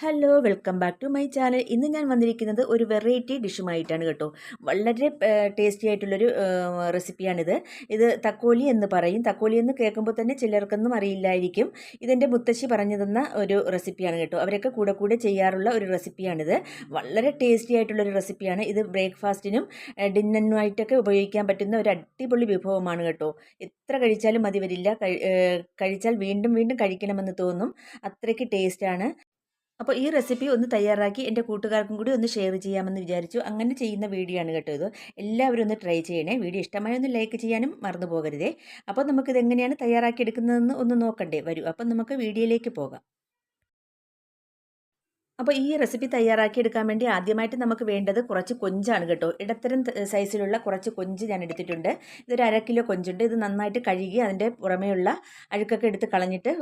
Hello welcome back to my channel ഇന്ന് ഞാൻ വന്നിരിക്കുന്നത് ഒരു വെറൈറ്റി ഡിഷുമായിട്ടാണ് കേട്ടോ. വളരെ ടേസ്റ്റി ആയിട്ടുള്ളൊരു റെസിപ്പിയാണിത് ഇത് തക്കോലി എന്ന് പറയും. തക്കോലി എന്ന് കേൾക്കുമ്പോൾ തന്നെ ചിലർക്കൊന്നും അറിയില്ലായിരിക്കും. ഇതെന്റെ മുത്തശ്ശി പറഞ്ഞു തന്ന ഒരു റെസിപ്പിയാണ് കേട്ടോ. അവരൊക്കെ കൂടെ കൂടെ ചെയ്യാറുള്ള ഒരു റെസിപ്പിയാണിത് വളരെ ടേസ്റ്റി ആയിട്ടുള്ളൊരു റെസിപ്പിയാണ് ഇത് ബ്രേക്ക്ഫാസ്റ്റിനും ഡിന്നറിനുമായിട്ടൊക്കെ ഉപയോഗിക്കാൻ പറ്റുന്ന ഒരു അടിപൊളി വിഭവമാണ് കേട്ടോ. എത്ര കഴിച്ചാലും മതി വരില്ല. കഴിച്ചാൽ വീണ്ടും വീണ്ടും കഴിക്കണമെന്ന് തോന്നും. അത്രയ്ക്ക് ടേസ്റ്റാണ് അപ്പോൾ ഈ റെസിപ്പി ഒന്ന് തയ്യാറാക്കി എന്റെ കൂട്ടുകാർക്കും കൂടി ഒന്ന് ഷെയർ ചെയ്യാമെന്ന് വിചാരിച്ചു. അങ്ങനെ ചെയ്യുന്ന വീഡിയോ ആണ് കേട്ടോ ഇത്. എല്ലാവരും ഒന്ന് ട്രൈ ചെയ്യണേ. വീഡിയോ ഇഷ്ടമായ ഒന്ന് ലൈക്ക് ചെയ്യാനും മറന്നു പോകരുതേ. അപ്പോൾ തയ്യാറാക്കി എടുക്കുന്നതെന്ന് ഒന്ന് നോക്കണ്ടേ? വരൂ. അപ്പം നമുക്ക് വീഡിയോയിലേക്ക് പോകാം. അപ്പോൾ ഈ റെസിപ്പി തയ്യാറാക്കി എടുക്കാൻ വേണ്ടി ആദ്യമായിട്ട് നമുക്ക് വേണ്ടത് കുറച്ച് കൊഞ്ചാണ് കേട്ടോ. ഇടത്തരം സൈസിലുള്ള കുറച്ച് കൊഞ്ച് ഞാൻ എടുത്തിട്ടുണ്ട്. ഇതൊരു അര കിലോ കൊഞ്ചുണ്ട്. ഇത് നന്നായിട്ട് കഴുകി അതിന്റെ പുറമേയുള്ള അഴുക്കൊക്കെ എടുത്ത് കളഞ്ഞിട്ട്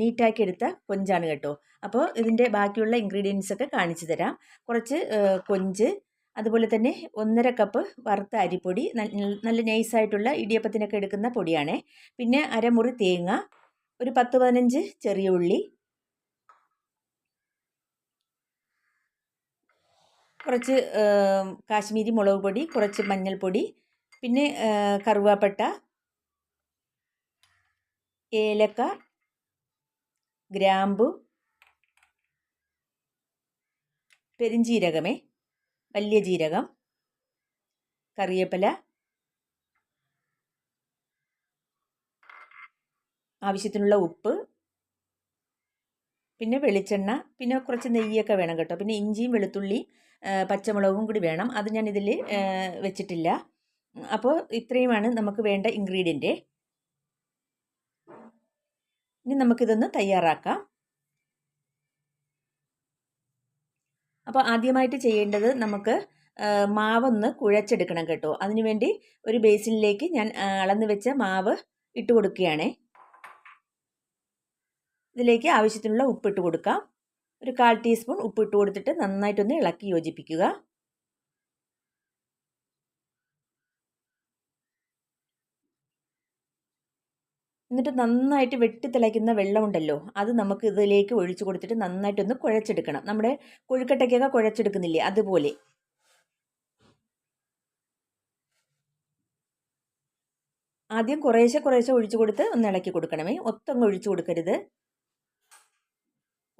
നീറ്റാക്കി എടുത്ത കൊഞ്ചാണ് കേട്ടോ. അപ്പോൾ ഇതിന്റെ ബാക്കിയുള്ള ഇൻഗ്രീഡിയൻസ് ഒക്കെ കാണിച്ചു തരാം. കുറച്ച് കൊഞ്ച് അതുപോലെ തന്നെ ഒന്നര കപ്പ് വറുത്ത അരിപ്പൊടി നല്ല നൈസായിട്ടുള്ള ഇടിയപ്പത്തിനൊക്കെ എടുക്കുന്ന പൊടിയാണ്. പിന്നെ അരമുറി തേങ്ങ ഒരു പത്ത് പതിനഞ്ച് ചെറിയ ഉള്ളി കുറച്ച് കാശ്മീരി മുളക് പൊടി കുറച്ച് മഞ്ഞൾപ്പൊടി പിന്നെ കറുവാപ്പട്ട ഏലക്ക ഗ്രാമ്പു പെരിഞ്ജീരകമേ വലിയ ജീരകം കറിവേപ്പില ആവശ്യത്തിനുള്ള ഉപ്പ് പിന്നെ വെളിച്ചെണ്ണ പിന്നെ കുറച്ച് നെയ്യൊക്കെ വേണം കേട്ടോ. പിന്നെ ഇഞ്ചിയും വെളുത്തുള്ളി പച്ചമുളകും കൂടി വേണം. അത് ഞാൻ ഇതിൽ വെച്ചിട്ടില്ല. അപ്പോൾ ഇത്രയുമാണ് നമുക്ക് വേണ്ട ഇൻഗ്രീഡിയന്റ് ഇനി നമുക്കിതൊന്ന് തയ്യാറാക്കാം. അപ്പോൾ ആദ്യമായിട്ട് ചെയ്യേണ്ടത് നമുക്ക് മാവൊന്ന് കുഴച്ചെടുക്കണം കേട്ടോ. അതിനുവേണ്ടി ഒരു ബേസിനിലേക്ക് ഞാൻ അളന്ന് വെച്ച മാവ് ഇട്ട് കൊടുക്കുകയാണ്. ഇതിലേക്ക് ആവശ്യത്തിനുള്ള ഉപ്പിട്ട് കൊടുക്കാം. ഒരു കാൽ ടീസ്പൂൺ ഉപ്പിട്ട് കൊടുത്തിട്ട് നന്നായിട്ടൊന്ന് ഇളക്കി യോജിപ്പിക്കുക. എന്നിട്ട് നന്നായിട്ട് വെട്ടി തിളയ്ക്കുന്ന വെള്ളമുണ്ടല്ലോ അത് നമുക്ക് ഇതിലേക്ക് ഒഴിച്ചു കൊടുത്തിട്ട് നന്നായിട്ടൊന്ന് കുഴച്ചെടുക്കണം. നമ്മുടെ കൊഴുക്കട്ടയ്ക്കൊക്കെ കുഴച്ചെടുക്കുന്നില്ലേ അതുപോലെ. ആദ്യം കുറേശ്ശെ കുറേശ്ശെ ഒഴിച്ചു കൊടുത്ത് ഒന്ന് ഇളക്കി കൊടുക്കണമേ ഒത്തങ്ങ് ഒഴിച്ചു കൊടുക്കരുത്.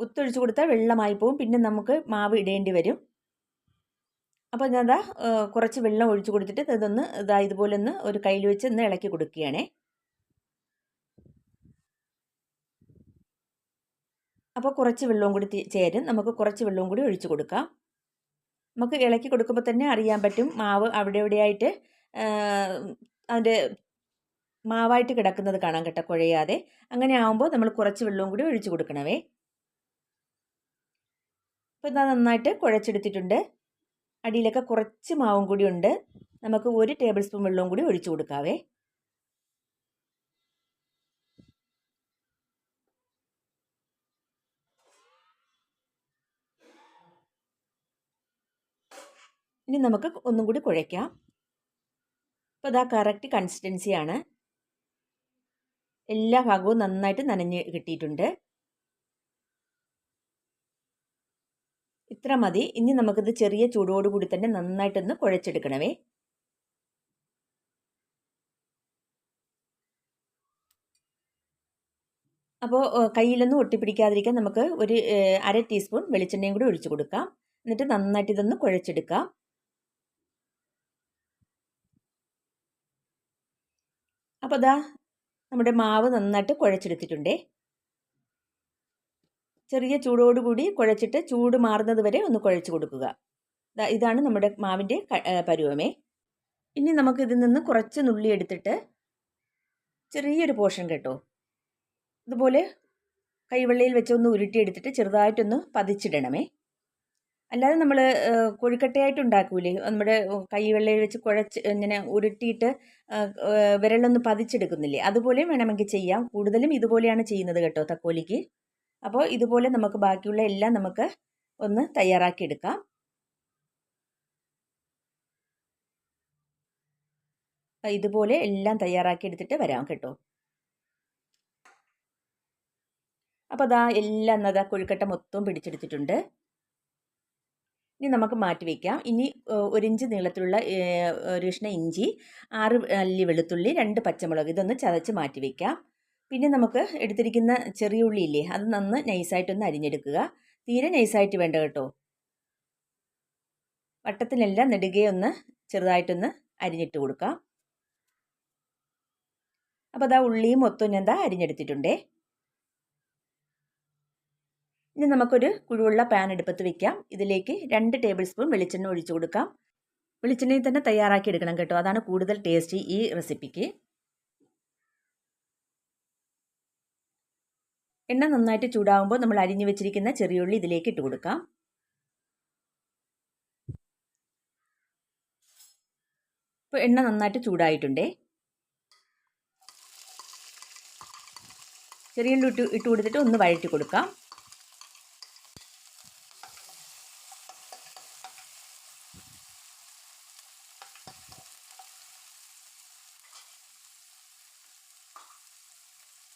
ഒത്തൊഴിച്ചു കൊടുത്താൽ വെള്ളമായി പോകും പിന്നെ നമുക്ക് മാവ് ഇടേണ്ടി വരും. അപ്പോൾ ഞാൻ കുറച്ച് വെള്ളം ഒഴിച്ചു കൊടുത്തിട്ട് ഇതൊന്ന് ഇതാ ഇതുപോലെ ഒന്ന് ഒരു കയ്യിൽ വെച്ച് ഒന്ന് ഇളക്കി കൊടുക്കുകയാണേ. അപ്പോൾ കുറച്ച് വെള്ളവും കൂടി ചേരും. നമുക്ക് കുറച്ച് വെള്ളവും കൂടി ഒഴിച്ചു കൊടുക്കാം. നമുക്ക് ഇളക്കി കൊടുക്കുമ്പോൾ തന്നെ അറിയാൻ പറ്റും മാവ് അവിടെ എവിടെയായിട്ട് അതിന്റെ മാവായിട്ട് കിടക്കുന്നത് കാണാൻ കേട്ടോ കുഴയാതെ. അങ്ങനെ ആകുമ്പോൾ നമ്മൾ കുറച്ച് വെള്ളവും കൂടി ഒഴിച്ചു കൊടുക്കണമേ. അപ്പോൾ ഇതാ നന്നായിട്ട് കുഴച്ചെടുത്തിട്ടുണ്ട്. അടിയിലൊക്കെ കുറച്ച് മാവും കൂടി ഉണ്ട്. നമുക്ക് ഒരു ടേബിൾ സ്പൂൺ വെള്ളവും കൂടി ഒഴിച്ചു കൊടുക്കാവേ. ഇനി നമുക്ക് ഒന്നും കൂടി കുഴയ്ക്കാം. അപ്പോൾ ഇതാ കറക്റ്റ് കൺസിസ്റ്റൻസിയാണ് എല്ലാ ഭാഗവും നന്നായിട്ട് നനഞ്ഞ് കിട്ടിയിട്ടുണ്ട്. ഇത്ര മതി. ഇനി നമുക്കിത് ചെറിയ ചൂടോടുകൂടി തന്നെ നന്നായിട്ടൊന്ന് കുഴച്ചെടുക്കണമേ. അപ്പോൾ കയ്യിലൊന്നും ഒട്ടിപ്പിടിക്കാതിരിക്കാൻ നമുക്ക് ഒരു അര ടീസ്പൂൺ വെളിച്ചെണ്ണയും കൂടി ഒഴിച്ചു കൊടുക്കാം. എന്നിട്ട് നന്നായിട്ട് ഇതൊന്ന് കുഴച്ചെടുക്കാം. അപ്പോൾ അതാ നമ്മുടെ മാവ് നന്നായിട്ട് കുഴച്ചെടുത്തിട്ടുണ്ടേ. ചെറിയ ചൂടോടുകൂടി കുഴച്ചിട്ട് ചൂട് മാറുന്നത് വരെ ഒന്ന് കുഴച്ച് കൊടുക്കുക. ഇതാണ് നമ്മുടെ മാവിന്റെ പരുവമേ. ഇനി നമുക്ക് ഇതിൽ നിന്ന് കുറച്ച് നുള്ളി എടുത്തിട്ട് ചെറിയൊരു പോർഷൻ കേട്ടോ. ഇതുപോലെ കൈവെള്ളയിൽ വെച്ചൊന്ന് ഉരുട്ടിയെടുത്തിട്ട് ചെറുതായിട്ടൊന്ന് പതിച്ചിടണമേ. അല്ലാതെ നമ്മൾ കൊഴുക്കട്ടയായിട്ട് ഉണ്ടാക്കൂലേ. നമ്മുടെ കൈവെള്ളയിൽ വെച്ച് കുഴച്ച് ഇങ്ങനെ ഉരുട്ടിയിട്ട് വിരലൊന്ന് പതിച്ചെടുക്കുന്നില്ലേ? അതുപോലെയും വേണമെങ്കിൽ ചെയ്യാം. കൂടുതലും ഇതുപോലെയാണ് ചെയ്യുന്നത് കേട്ടോ തക്കോലിക്ക്. അപ്പോൾ ഇതുപോലെ നമുക്ക് ബാക്കിയുള്ള എല്ലാം നമുക്ക് ഒന്ന് തയ്യാറാക്കിയെടുക്കാം. ഇതുപോലെ എല്ലാം തയ്യാറാക്കി എടുത്തിട്ട് വരാം കേട്ടോ. അപ്പോൾ അതാ എല്ലാം എന്നതാ കൊഴുക്കട്ട മൊത്തം പിടിച്ചെടുത്തിട്ടുണ്ട്. ഇനി നമുക്ക് മാറ്റി വയ്ക്കാം ഇനി ഒരു ഇഞ്ച് നീളത്തിലുള്ള ഒരു ഇഞ്ചി ആറ് അല്ലി വെളുത്തുള്ളി രണ്ട് പച്ചമുളക് ഇതൊന്ന് ചതച്ച് മാറ്റി വയ്ക്കാം പിന്നെ നമുക്ക് എടുത്തിരിക്കുന്ന ചെറിയ ഉള്ളി ഇല്ലേ അത് നന്ന് നൈസായിട്ടൊന്ന് അരിഞ്ഞെടുക്കുക. തീരെ നൈസായിട്ട് വേണ്ട കേട്ടോ. വട്ടത്തിനെല്ലാം നെടുകയൊന്ന് ചെറുതായിട്ടൊന്ന് അരിഞ്ഞിട്ട് കൊടുക്കാം. അപ്പോൾ അതാ ഉള്ളിയും എന്താ അരിഞ്ഞെടുത്തിട്ടുണ്ടേ. ഇനി നമുക്കൊരു കുഴുവുള്ള പാൻ എടുപ്പത്ത് വെക്കാം. ഇതിലേക്ക് രണ്ട് ടേബിൾ സ്പൂൺ വെളിച്ചെണ്ണ ഒഴിച്ചു കൊടുക്കാം. വെളിച്ചെണ്ണയിൽ തന്നെ തയ്യാറാക്കി എടുക്കണം കേട്ടോ. അതാണ് കൂടുതൽ ടേസ്റ്റി ഈ റെസിപ്പിക്ക്. എണ്ണ നന്നായിട്ട് ചൂടാകുമ്പോൾ നമ്മൾ അരിഞ്ഞു വെച്ചിരിക്കുന്ന ചെറിയുള്ളി ഇതിലേക്ക് ഇട്ട് കൊടുക്കാം. ഇപ്പോൾ എണ്ണ നന്നായിട്ട് ചൂടായിട്ടുണ്ടേ. ചെറിയുള്ളി ഇട്ട് ഇട്ട് കൊടുത്തിട്ട് ഒന്ന് വഴറ്റി കൊടുക്കാം.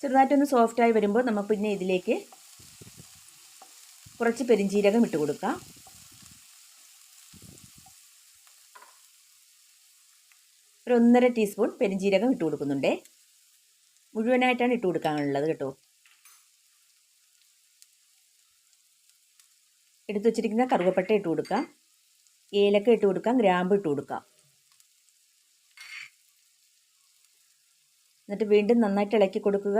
ചെറുതായിട്ടൊന്ന് സോഫ്റ്റായി വരുമ്പോൾ നമുക്ക് പിന്നെ ഇതിലേക്ക് കുറച്ച് പെരിഞ്ചീരകം ഇട്ട് കൊടുക്കാം. ഒരു ഒന്നര ടീസ്പൂൺ പെരിഞ്ചീരകം ഇട്ട് കൊടുക്കുന്നുണ്ട്. മുഴുവനായിട്ടാണ് ഇട്ട് കൊടുക്കാനുള്ളത് കേട്ടോ. എടുത്തു വച്ചിരിക്കുന്ന കറുവപ്പട്ട ഇട്ട് കൊടുക്കാം. ഏലക്ക ഇട്ട് കൊടുക്കാം ഗ്രാമ്പ് ഇട്ട് കൊടുക്കാം. എന്നിട്ട് വീണ്ടും നന്നായിട്ട് ഇളക്കി കൊടുക്കുക.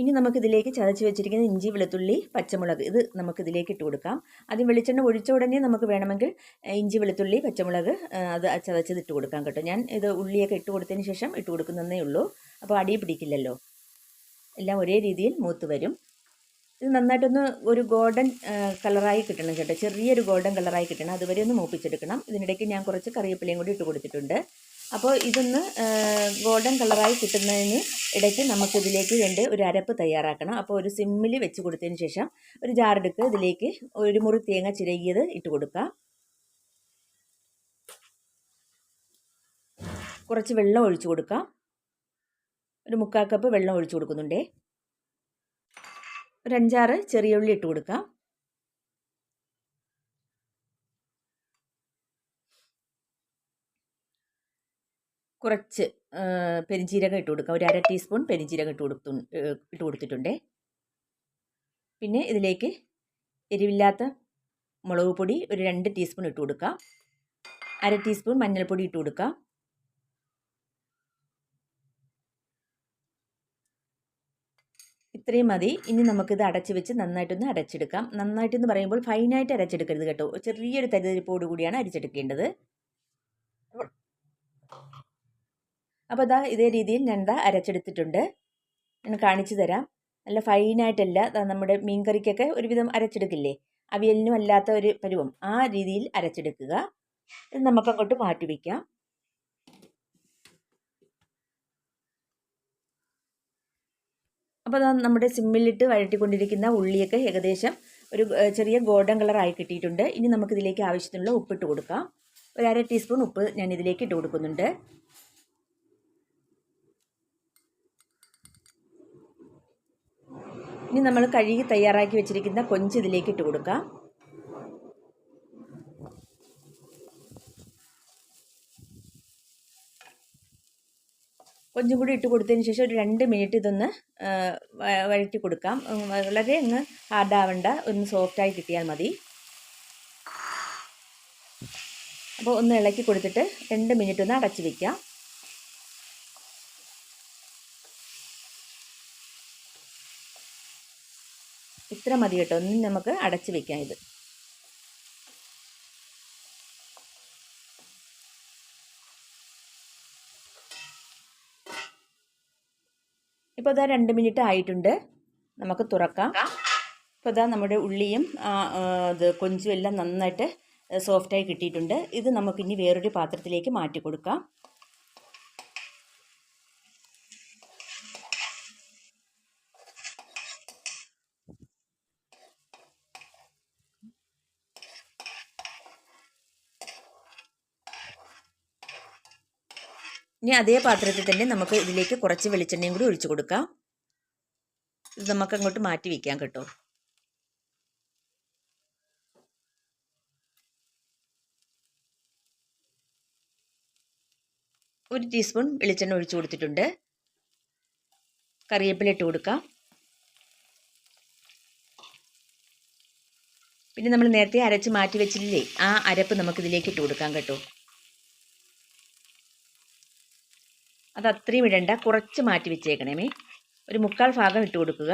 ഇനി നമുക്കിതിലേക്ക് ചതച്ച് വെച്ചിരിക്കുന്ന ഇഞ്ചി വെളുത്തുള്ളി പച്ചമുളക് ഇത് നമുക്കിതിലേക്ക് ഇട്ട് കൊടുക്കാം. ആദ്യം വെളിച്ചെണ്ണ ഒഴിച്ച ഉടനെ നമുക്ക് വേണമെങ്കിൽ ഇഞ്ചി വെളുത്തുള്ളി പച്ചമുളക് അത് ചതച്ചത് ഇട്ട് കൊടുക്കാം കേട്ടോ. ഞാൻ ഇത് ഉള്ളിയൊക്കെ ഇട്ട് കൊടുത്തതിന് ശേഷം ഇട്ട് കൊടുക്കുന്നതേ ഉള്ളൂ. അപ്പോൾ അടി പിടിക്കില്ലല്ലോ. എല്ലാം ഒരേ രീതിയിൽ മൂത്ത് വരും. ഇത് നന്നായിട്ടൊന്ന് ഒരു ഗോൾഡൻ കളറായി കിട്ടണം കേട്ടോ. ചെറിയൊരു ഗോൾഡൻ കളറായി കിട്ടണം. അതുവരെ ഒന്ന് മൂപ്പിച്ചെടുക്കണം. ഇതിനിടയ്ക്ക് ഞാൻ കുറച്ച് കറിവേപ്പിലയും കൂടി ഇട്ട് കൊടുത്തിട്ടുണ്ട്. അപ്പോൾ ഇതൊന്ന് ഗോൾഡൻ കളറായി കിട്ടുന്നതിന് ഇടയ്ക്ക് നമുക്കിതിലേക്ക് വേണ്ടി ഒരു അരപ്പ് തയ്യാറാക്കണം. അപ്പോൾ ഒരു സിമ്മിൽ വെച്ച് കൊടുത്തതിന് ശേഷം ഒരു ജാറെടുത്ത് ഇതിലേക്ക് ഒരു മുറി തേങ്ങ ചിരകിയത് ഇട്ട് കൊടുക്കുക. കുറച്ച് വെള്ളം ഒഴിച്ചു കൊടുക്കാം ഒരു മുക്കാൽ കപ്പ് വെള്ളം ഒഴിച്ചു കൊടുക്കുന്നുണ്ടേ. ഒരു അഞ്ചാറ് ചെറിയ ഉള്ളി ഇട്ട് കൊടുക്കാം. കുറച്ച് പെരിഞ്ചീരകം ഇട്ട് കൊടുക്കാം. ഒരു അര ടീസ്പൂൺ പെരിഞ്ചീരകം ഇട്ട് കൊടുത്തു ഇട്ട് കൊടുത്തിട്ടുണ്ട്. പിന്നെ ഇതിലേക്ക് എരിവില്ലാത്ത മുളക് പൊടി ഒരു രണ്ട് ടീസ്പൂൺ ഇട്ട് കൊടുക്കാം. അര ടീസ്പൂൺ മഞ്ഞൾപ്പൊടി ഇട്ട് കൊടുക്കാം. ഇത്രയും മതി. ഇനി നമുക്കിത് അടച്ച് വെച്ച് നന്നായിട്ടൊന്ന് അരച്ചെടുക്കാം നന്നായിട്ടെന്ന് പറയുമ്പോൾ ഫൈനായിട്ട് അരച്ചെടുക്കരുത് കേട്ടോ. ചെറിയൊരു തരിതരിപ്പോട് കൂടിയാണ് അരിച്ചെടുക്കേണ്ടത്. അപ്പോൾ അതാ ഇതേ രീതിയിൽ ഞാൻ എന്താ അരച്ചെടുത്തിട്ടുണ്ട്. ഞാൻ കാണിച്ചു തരാം. നല്ല ഫൈനായിട്ടല്ല നമ്മുടെ മീൻകറിക്കൊക്കെ ഒരുവിധം അരച്ചെടുക്കില്ലേ? അവിയലിനും അല്ലാത്ത ഒരു പരുവം. ആ രീതിയിൽ അരച്ചെടുക്കുക. ഇത് നമുക്കങ്ങോട്ട് മാറ്റി വയ്ക്കാം അപ്പോൾ അത് നമ്മുടെ സിമ്മിലിട്ട് വഴറ്റിക്കൊണ്ടിരിക്കുന്ന ഉള്ളിയൊക്കെ ഏകദേശം ഒരു ചെറിയ ഗോൾഡൻ കളറായി കിട്ടിയിട്ടുണ്ട്. ഇനി നമുക്കിതിലേക്ക് ആവശ്യത്തിനുള്ള ഉപ്പിട്ട് കൊടുക്കാം. ഒരു അര ടീസ്പൂൺ ഉപ്പ് ഞാൻ ഇതിലേക്ക് ഇട്ട് കൊടുക്കുന്നുണ്ട്. ഇനി നമ്മൾ കഴുകി തയ്യാറാക്കി വെച്ചിരിക്കുന്ന കൊഞ്ച് ഇതിലേക്ക് ഇട്ട് കൊടുക്കാം. കൊഞ്ചും കൂടി ഇട്ട് കൊടുത്തതിന് ശേഷം ഒരു രണ്ട് മിനിറ്റ് ഇതൊന്ന് വഴറ്റി കൊടുക്കാം. വളരെ അങ്ങ് ഹാർഡാവണ്ട ഒന്ന് സോഫ്റ്റായി കിട്ടിയാൽ മതി. അപ്പോൾ ഒന്ന് ഇളക്കി കൊടുത്തിട്ട് രണ്ട് മിനിറ്റ് ഒന്ന് അടച്ചു വയ്ക്കാം ഇത്ര മതി കേട്ടോ. ഒന്ന് നമുക്ക് അടച്ചു വയ്ക്കാം ഇത്. ഇപ്പോൾ ഇതാ രണ്ട് മിനിറ്റ് ആയിട്ടുണ്ട്. നമുക്ക് തുറക്കാം. ഇപ്പോൾ ഇതാ നമ്മുടെ ഉള്ളിയും ഇത് കൊഞ്ചും എല്ലാം നന്നായിട്ട് സോഫ്റ്റായി കിട്ടിയിട്ടുണ്ട്. ഇത് നമുക്കിനി വേറൊരു പാത്രത്തിലേക്ക് മാറ്റി കൊടുക്കാം. ഇനി അതേ പാത്രത്തിൽ തന്നെ നമുക്ക് ഇതിലേക്ക് കുറച്ച് വെളിച്ചെണ്ണയും കൂടി ഒഴിച്ചു കൊടുക്കാം. ഇത് നമുക്ക് അങ്ങോട്ട് മാറ്റി വയ്ക്കാം കേട്ടോ. ഒരു ടീസ്പൂൺ വെളിച്ചെണ്ണ ഒഴിച്ചു കൊടുത്തിട്ടുണ്ട്. കറിവേപ്പില ഇട്ട് കൊടുക്കാം. പിന്നെ നമ്മൾ നേരത്തെ അരച്ച് മാറ്റി വെച്ചില്ലേ ആ അരപ്പ് നമുക്കിതിലേക്ക് ഇട്ട് കൊടുക്കാം കേട്ടോ. അത് അത്രയും ഇടണ്ട. കുറച്ച് മാറ്റി വെച്ചേക്കണമേ. ഒരു മുക്കാൽ ഭാഗം ഇട്ട് കൊടുക്കുക.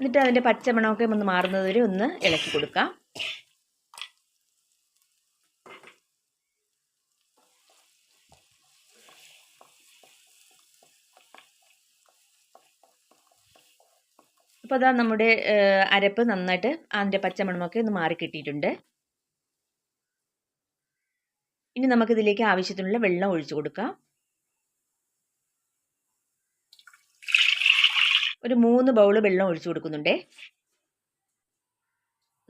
എന്നിട്ട് അതിന്റെ പച്ചമണമൊക്കെ ഒന്ന് മാറുന്നത് വരെ ഒന്ന് ഇളക്കി കൊടുക്കാം അപ്പോൾ അതാ നമ്മുടെ അരപ്പ് നന്നായിട്ട് അതിന്റെ പച്ചമണമൊക്കെ ഒന്ന് മാറി കിട്ടിയിട്ടുണ്ട്. ഇനി നമുക്കിതിലേക്ക് ആവശ്യത്തിനുള്ള വെള്ളം ഒഴിച്ചു കൊടുക്കാം. ഒരു മൂന്ന് ബൗൾ വെള്ളം ഒഴിച്ചു കൊടുക്കുന്നുണ്ടേ.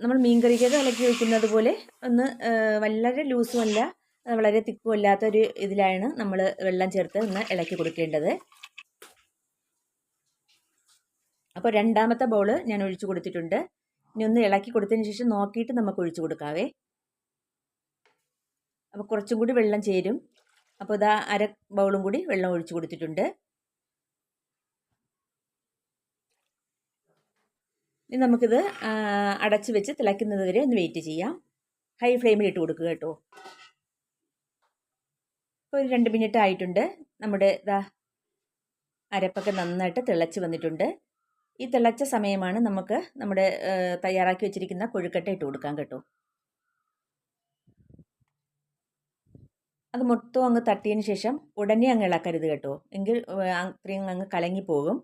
നമ്മൾ മീൻകറിക്കൊക്കെ ഇളക്കി വയ്ക്കുന്നത് പോലെ ഒന്ന് വളരെ ലൂസുമല്ല വളരെ തിക്കും അല്ലാത്തൊരു ഇതിലാണ് നമ്മൾ വെള്ളം ചേർത്ത് ഒന്ന് ഇളക്കി കൊടുക്കേണ്ടത്. അപ്പോൾ രണ്ടാമത്തെ ബൗൾ ഞാൻ ഒഴിച്ചു കൊടുത്തിട്ടുണ്ട്. ഇനി ഒന്ന് ഇളക്കി കൊടുത്തതിന് ശേഷം നോക്കിയിട്ട് നമുക്ക് ഒഴിച്ചു കൊടുക്കാവേ. അപ്പോൾ കുറച്ചും കൂടി വെള്ളം ചേരും. അപ്പോൾ ഇതാ അര ബൗളും കൂടി വെള്ളം ഒഴിച്ചു കൊടുത്തിട്ടുണ്ട്. ഇനി നമുക്കിത് അടച്ച് വെച്ച് തിളയ്ക്കുന്നത് വരെ ഒന്ന് വെയിറ്റ് ചെയ്യാം. ഹൈ ഫ്ലെയിമിൽ ഇട്ട് കൊടുക്കുക കേട്ടോ. ഇപ്പോൾ ഒരു രണ്ട് മിനിറ്റ് ആയിട്ടുണ്ട്. നമ്മുടെ ഇതാ അരപ്പൊക്കെ നന്നായിട്ട് തിളച്ച് വന്നിട്ടുണ്ട്. ഈ തിളച്ച സമയമാണ് നമുക്ക് നമ്മുടെ തയ്യാറാക്കി വെച്ചിരിക്കുന്ന കൊഴുക്കട്ട ഇട്ട് കൊടുക്കാൻ കേട്ടോ. അത് മൊത്തം അങ്ങ് തട്ടിയതിന് ശേഷം ഉടനെ അങ്ങ് ഇളക്കരുത് കേട്ടോ. എങ്കിൽ അത്രയും അങ്ങ് കലങ്ങിപ്പോകും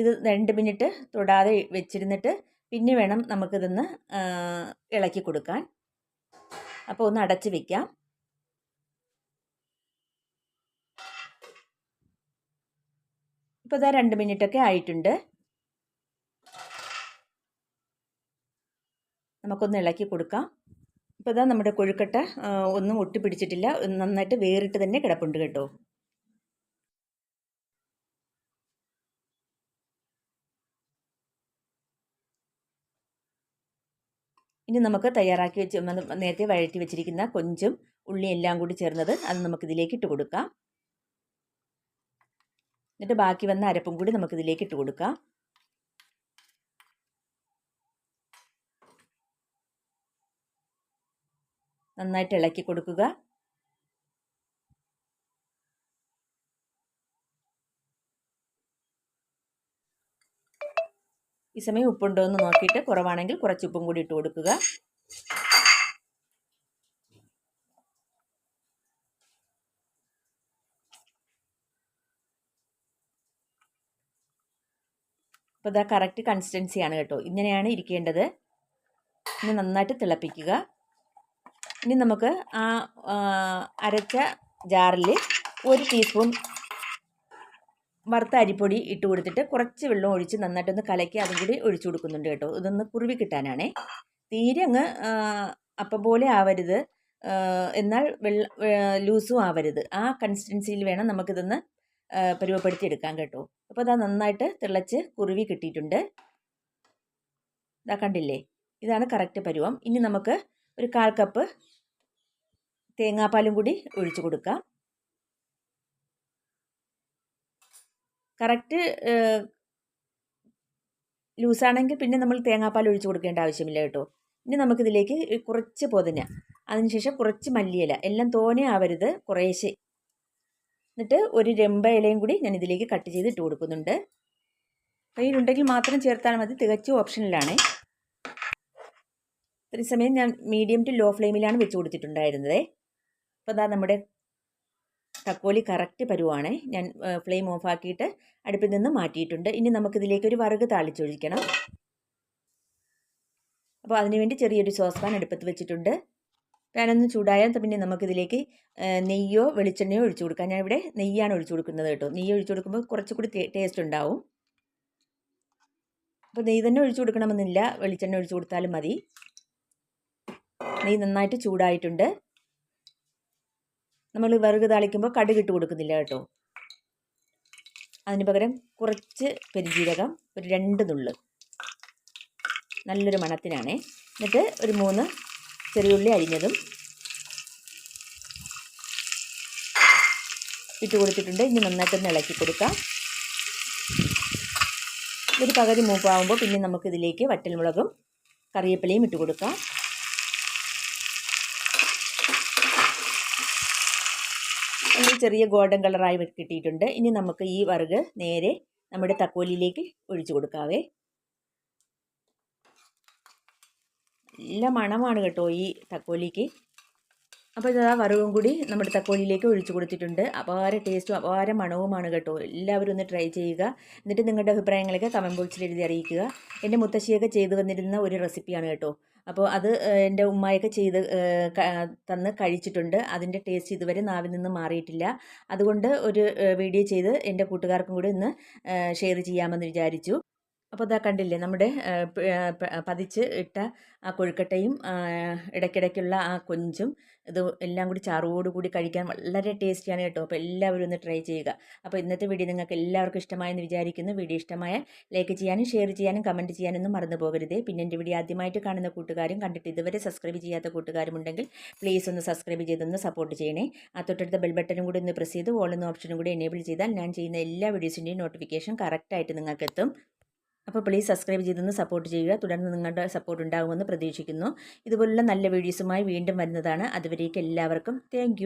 ഇത് രണ്ട് മിനിറ്റ് തൊടാതെ വെച്ചിരുന്നിട്ട് പിന്നെ വേണം നമുക്കിതൊന്ന് ഇളക്കി കൊടുക്കാൻ. അപ്പോൾ ഒന്ന് അടച്ച് വയ്ക്കാം ഇപ്പോൾ ഇതാ രണ്ട് മിനിറ്റൊക്കെ ആയിട്ടുണ്ട്. നമുക്കൊന്ന് ഇളക്കി കൊടുക്കാം. ഇപ്പോൾ ഇതാ നമ്മുടെ കൊഴുക്കട്ട ഒന്നും ഒട്ടിപ്പിടിച്ചിട്ടില്ല. നന്നായിട്ട് വേറിട്ട് തന്നെ കിടപ്പുണ്ട് കേട്ടോ. ഇനി നമുക്ക് തയ്യാറാക്കി വെച്ച് നേരത്തെ വഴറ്റി വെച്ചിരിക്കുന്ന കൊഞ്ചും ഉള്ളിയും എല്ലാം കൂടി ചേർന്നത് അത് നമുക്കിതിലേക്ക് ഇട്ട് കൊടുക്കാം. എന്നിട്ട് ബാക്കി വന്ന അരപ്പും കൂടി നമുക്കിതിലേക്ക് ഇട്ട് കൊടുക്കാം. നന്നായിട്ട് ഇളക്കി കൊടുക്കുക. ഈ സമയം ഉപ്പുണ്ടോ എന്ന് നോക്കിയിട്ട് കുറവാണെങ്കിൽ കുറച്ച് ഉപ്പും കൂടി ഇട്ട് കൊടുക്കുക. അപ്പോൾ ഇതാ കറക്റ്റ് കൺസിസ്റ്റൻസിയാണ് കേട്ടോ. ഇങ്ങനെയാണ് ഇരിക്കേണ്ടത്. ഇനി നന്നായിട്ട് തിളപ്പിക്കുക. ഇനി നമുക്ക് ആ അരച്ച ജാറിൽ ഒരു ടീസ്പൂൺ വറുത്ത അരിപ്പൊടി ഇട്ട് കൊടുത്തിട്ട് കുറച്ച് വെള്ളം ഒഴിച്ച് നന്നായിട്ടൊന്ന് കലക്കി അതും കൂടി ഒഴിച്ചു കൊടുക്കുന്നുണ്ട് കേട്ടോ. ഇതൊന്ന് കുറുവി കിട്ടാനാണേ. തീരെ അങ്ങ് അപ്പം പോലെ ആവരുത്. എന്നാൽ വെള്ള ലൂസും ആവരുത്. ആ കൺസിസ്റ്റൻസിയിൽ വേണം നമുക്കിതൊന്ന് പരുവപ്പെടുത്തി എടുക്കാൻ കേട്ടോ. അപ്പോൾ അതാ നന്നായിട്ട് തിളച്ച് കുറുവി കിട്ടിയിട്ടുണ്ട്. ഇതാ കണ്ടില്ലേ? ഇതാണ് കറക്റ്റ് പരുവം. ഇനി നമുക്ക് ഒരു കാൽ കപ്പ് തേങ്ങാപ്പാലും കൂടി ഒഴിച്ചു കൊടുക്കാം. കറക്റ്റ് ലൂസാണെങ്കിൽ പിന്നെ നമ്മൾ തേങ്ങാപ്പാൽ ഒഴിച്ച് കൊടുക്കേണ്ട ആവശ്യമില്ല കേട്ടോ. ഇനി നമുക്കിതിലേക്ക് കുറച്ച് പൊതിന അതിനുശേഷം കുറച്ച് മല്ലിയില എല്ലാം തോനെ ആവരുത് കുറേശ്ശെ. എന്നിട്ട് ഒരു രമ്പ ഇലയും കൂടി ഞാൻ ഇതിലേക്ക് കട്ട് ചെയ്ത് ഇട്ട് കൊടുക്കുന്നുണ്ട്. കയ്യിലുണ്ടെങ്കിൽ മാത്രം ചേർത്താൽ മതി തികച്ചും ഓപ്ഷനിലാണ്. ഇത്രയും സമയം ഞാൻ മീഡിയം ടു ലോ ഫ്ലെയിമിലാണ് വെച്ച് കൊടുത്തിട്ടുണ്ടായിരുന്നത്. അപ്പോൾ അതാ നമ്മുടെ തക്കോലി കറക്റ്റ് പരുവാണ്. ഞാൻ ഫ്ലെയിം ഓഫ് ആക്കിയിട്ട് അടുപ്പിൽ നിന്ന് മാറ്റിയിട്ടുണ്ട്. ഇനി നമുക്കിതിലേക്ക് ഒരു വറുക് താളിച്ചൊഴിക്കണം. അപ്പോൾ അതിനുവേണ്ടി ചെറിയൊരു സോസ് പാൻ അടുപ്പത്ത് വെച്ചിട്ടുണ്ട്. പാനൊന്ന് ചൂടായാൽ പിന്നെ നമുക്കിതിലേക്ക് നെയ്യോ വെളിച്ചെണ്ണയോ ഒഴിച്ചു കൊടുക്കാം. ഇവിടെ നെയ്യാണ് ഒഴിച്ചു കൊടുക്കുന്നത് കേട്ടോ. നെയ്യ് ഒഴിച്ചു കൊടുക്കുമ്പോൾ കുറച്ചുകൂടി ടേസ്റ്റ് ഉണ്ടാവും. അപ്പോൾ നെയ്യ് തന്നെ ഒഴിച്ചു കൊടുക്കണമെന്നില്ല. വെളിച്ചെണ്ണ ഒഴിച്ചു കൊടുത്താലും മതി. നെയ്യ് നന്നായിട്ട് ചൂടായിട്ടുണ്ട്. നമ്മൾ വിറക് താളിക്കുമ്പോൾ കടുക് ഇട്ട് കൊടുക്കുന്നില്ല കേട്ടോ. അതിന് പകരം കുറച്ച് പെരുജീരകം ഒരു രണ്ട് നുള്ള്. നല്ലൊരു മണത്തിനാണേ. എന്നിട്ട് ഒരു മൂന്ന് ചെറിയുള്ളി അരിഞ്ഞതും ഇട്ട് കൊടുത്തിട്ടുണ്ട്. ഇനി നന്നായിട്ടൊന്ന് ഇളക്കി കൊടുക്കാം. ഒരു പകുതി മൂപ്പാകുമ്പോൾ പിന്നെ നമുക്കിതിലേക്ക് വറ്റൽമുളകും കറിവേപ്പിലയും ഇട്ട് കൊടുക്കാം ഒരു ചെറിയ ഗോൾഡൻ കളറായി കിട്ടിയിട്ടുണ്ട്. ഇനി നമുക്ക് ഈ വറുക് നേരെ നമ്മുടെ തക്കോലിയിലേക്ക് ഒഴിച്ചു കൊടുക്കാവേ. നല്ല മണമാണ് കേട്ടോ ഈ തക്കോലിക്ക്. അപ്പോൾ ഇതാ വറവും കൂടി നമ്മുടെ തക്കോലിയിലേക്ക് ഒഴിച്ചു കൊടുത്തിട്ടുണ്ട്. അപാര ടേസ്റ്റും അപാര മണവുമാണ് കേട്ടോ. എല്ലാവരും ഒന്ന് ട്രൈ ചെയ്യുക. എന്നിട്ട് നിങ്ങളുടെ അഭിപ്രായങ്ങളൊക്കെ കമന്റ് ബോക്സിൽ എഴുതി അറിയിക്കുക. എന്റെ മുത്തശ്ശിയൊക്കെ ചെയ്തു വന്നിരുന്ന ഒരു റെസിപ്പിയാണ് കേട്ടോ. അപ്പോൾ അത് എന്റെ ഉമ്മായൊക്കെ ചെയ്ത് തന്ന് കഴിച്ചിട്ടുണ്ട്. അതിന്റെ ടേസ്റ്റ് ഇതുവരെ നാവിൽ നിന്ന് മാറിയിട്ടില്ല. അതുകൊണ്ട് ഒരു വീഡിയോ ചെയ്ത് എന്റെ കൂട്ടുകാർക്കും കൂടി ഒന്ന് ഷെയർ ചെയ്യാമെന്ന് വിചാരിച്ചു. അപ്പോൾ അതാ കണ്ടില്ലേ നമ്മുടെ പതിച്ച് ഇട്ട ആ കൊഴുക്കട്ടയും ഇടയ്ക്കിടയ്ക്കുള്ള ആ കൊഞ്ചും ഇത് എല്ലാം കൂടി ചാറോടുകൂടി കഴിക്കാൻ വളരെ ടേസ്റ്റിയാണ് കേട്ടോ. അപ്പോൾ എല്ലാവരും ഒന്ന് ട്രൈ ചെയ്യുക. അപ്പോൾ ഇന്നത്തെ വീഡിയോ നിങ്ങൾക്ക് എല്ലാവർക്കും ഇഷ്ടമായെന്ന് വിചാരിക്കുന്നു. വീഡിയോ ഇഷ്ടമായ ലൈക്ക് ചെയ്യാനും ഷെയർ ചെയ്യാനും കമന്റ് ചെയ്യാനൊന്നും മറന്നു പോകരുത്. പിന്നെ എന്റെ വീഡിയോ ആദ്യമായിട്ട് കാണുന്ന കൂട്ടുകാരും കണ്ടിട്ട് ഇതുവരെ സബ്സ്ക്രൈബ് ചെയ്യാത്ത കൂട്ടുകാരും ഉണ്ടെങ്കിൽ പ്ലീസ് ഒന്ന് സബ്സ്ക്രൈബ് ചെയ്തൊന്ന് സപ്പോർട്ട് ചെയ്യണേ. ആ തൊട്ടടുത്ത ബെൽ ബട്ടനും കൂടി ഒന്ന് പ്രസ് ചെയ്ത് ഓൾ എന്ന ഓപ്ഷനും കൂടി എനേബിൾ ചെയ്താൽ ഞാൻ ചെയ്യുന്ന എല്ലാ വീഡിയോസിന്റെയും നോട്ടിഫിക്കേഷൻ കറക്റ്റായിട്ട് നിങ്ങൾക്ക് എത്തും അപ്പോൾ പ്ലീസ് സബ്സ്ക്രൈബ് ചെയ്തൊന്ന് സപ്പോർട്ട് ചെയ്യുക. തുടർന്ന് നിങ്ങളുടെ സപ്പോർട്ട് ഉണ്ടാകുമെന്ന് പ്രതീക്ഷിക്കുന്നു. ഇതുപോലുള്ള നല്ല വീഡിയോസുമായി വീണ്ടും വരുന്നതാണ്. അതുവരേക്ക് എല്ലാവർക്കും താങ്ക്